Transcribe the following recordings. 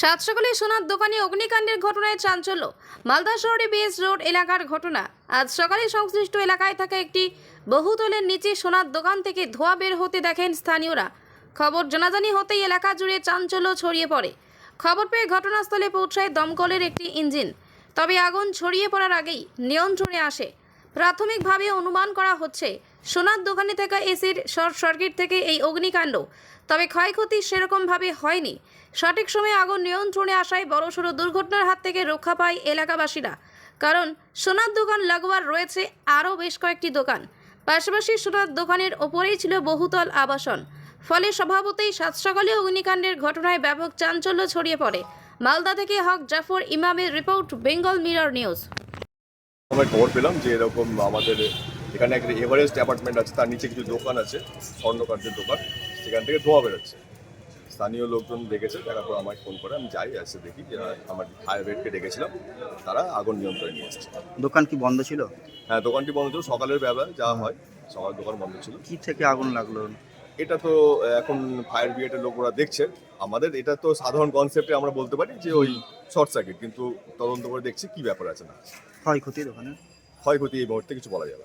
সাত সকালে সোনার দোকানে অগ্নিকাণ্ডের ঘটনায় চাঞ্চল্য। মালদা শহরে বিএস রোড এলাকার ঘটনা। আজ সকালে সংশ্লিষ্ট এলাকায় থাকা একটি বহুতলের নিচে সোনার দোকান থেকে ধোঁয়া বের হতে দেখেন স্থানীয়রা। খবর জানাজানি হতেই এলাকা জুড়ে চাঞ্চল্য ছড়িয়ে পড়ে। খবর পেয়ে ঘটনাস্থলে পৌঁছায় দমকলের একটি ইঞ্জিন। তবে আগুন ছড়িয়ে পড়ার আগেই নিয়ন্ত্রণে আসে প্রাথমিকভাবে অনুমান করা হচ্ছে, সোনার দোকানে থাকা এসির শর্ট সার্কিট থেকে এই অগ্নিকাণ্ড। তবে ক্ষয়ক্ষতি সেরকমভাবে হয়নি। সঠিক সময়ে আগুন নিয়ন্ত্রণে আসায় বড়সড় দুর্ঘটনার হাত থেকে রক্ষা পায় এলাকাবাসীরা। কারণ, সোনার দোকান লাগোয়ার রয়েছে আরও বেশ কয়েকটি দোকান। পাশাপাশি সোনার দোকানের ওপরেই ছিল বহুতল আবাসন। ফলে স্বভাবতই সাত সকালে অগ্নিকাণ্ডের ঘটনায় ব্যাপক চাঞ্চল্য ছড়িয়ে পড়ে। মালদা থেকে হক জাফর ইমামের রিপোর্ট, বেঙ্গল মিরর নিউজ। আমরা খবর পেলাম যে এরকম আমাদের এখানে একটা এভারেস্ট অ্যাপার্টমেন্ট আছে তার নিচে কিছু দোকান আছে স্বর্ণকার্যের দোকান সেখান থেকে ধোঁয়া বেরোচ্ছে। স্থানীয় লোকজন দেখেছে দেখার পর আমায় ফোন করে আমি যাই এসে দেখি যে আমার ফায়ার ব্রিগেডকে ডেকেছিলাম তারা আগুন নিয়ন্ত্রণে নিয়ে এসছে। দোকান কি বন্ধ ছিল? হ্যাঁ দোকানটি বন্ধ ছিল? সকালের বেলা যা হয় সকাল দোকান বন্ধ ছিল। কি থেকে আগুন লাগল? এটা তো এখন ফায়ার ব্রিগেডের লোকরা দেখছে। আমাদের এটা তো সাধারণ কনসেপ্টে আমরা বলতে পারি যে ওই শর্ট সার্কিট কিন্তু তদন্ত করে দেখছি কি ব্যাপার আছে না। ক্ষয়ক্ষতি দোকানে? ক্ষয়ক্ষতি এই মুহূর্তে কিছু বলা যাবে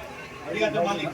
মালিক